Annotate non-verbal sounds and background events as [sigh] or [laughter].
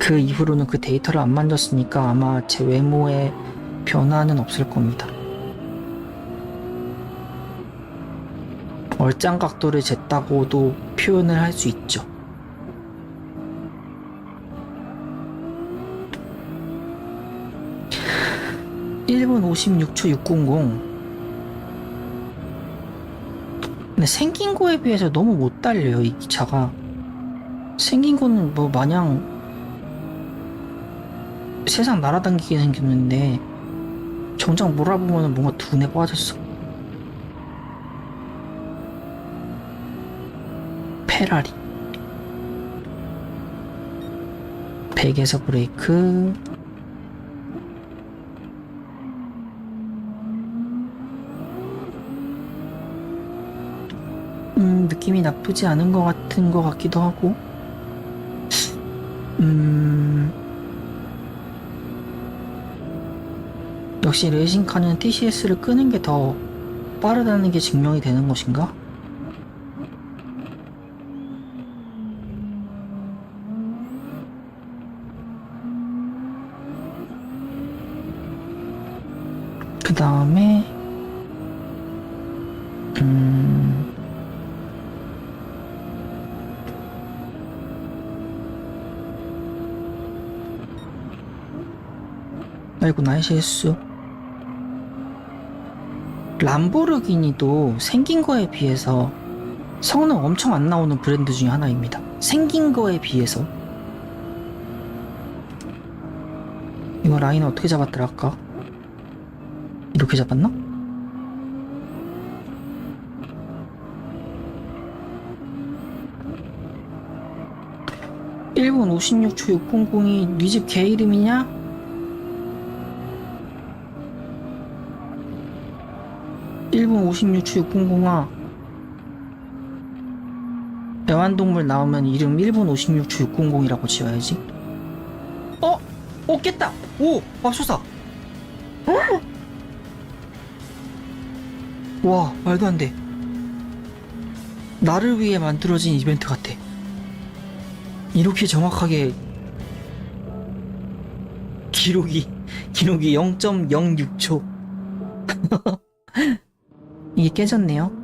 그 이후로는 그 데이터를 안 만졌으니까 아마 제 외모에 변화는 없을 겁니다. 얼짱 각도를 쟀다고도 표현을 할 수 있죠. 일분 56초 600. 근데 생긴 거에 비해서 너무 못 달려요, 이 기차가. 생긴 거는 뭐 마냥 세상 날아다니게 생겼는데 정작 몰아보면 뭔가 둔해 빠졌어. 페라리. 100에서 브레이크. 음, 느낌이 나쁘지 않은 것 같은 것 같기도 하고. 음, 역시 레이싱카는 TCS를 끄는 게 더 빠르다는 게 증명이 되는 것인가? 그 다음에, 음, 아이고 나의 실수 람보르기니도 생긴 거에 비해서 성능 엄청 안 나오는 브랜드 중에 하나입니다 생긴 거에 비해서 이거 라인 어떻게 잡았더라 아까 이렇게 잡았나? 일분 56초 600이 네집개 이름이냐? 일분 56초 600아 애완동물 나오면 이름 1분 56초 600이라고 지어야지 어? 어 깼다! 오! 맙소사! 어? 와 말도 안돼 나를 위해 만들어진 이벤트 같아 이렇게 정확하게 기록이 기록이 0.06초 [laughs] 이게 깨졌네요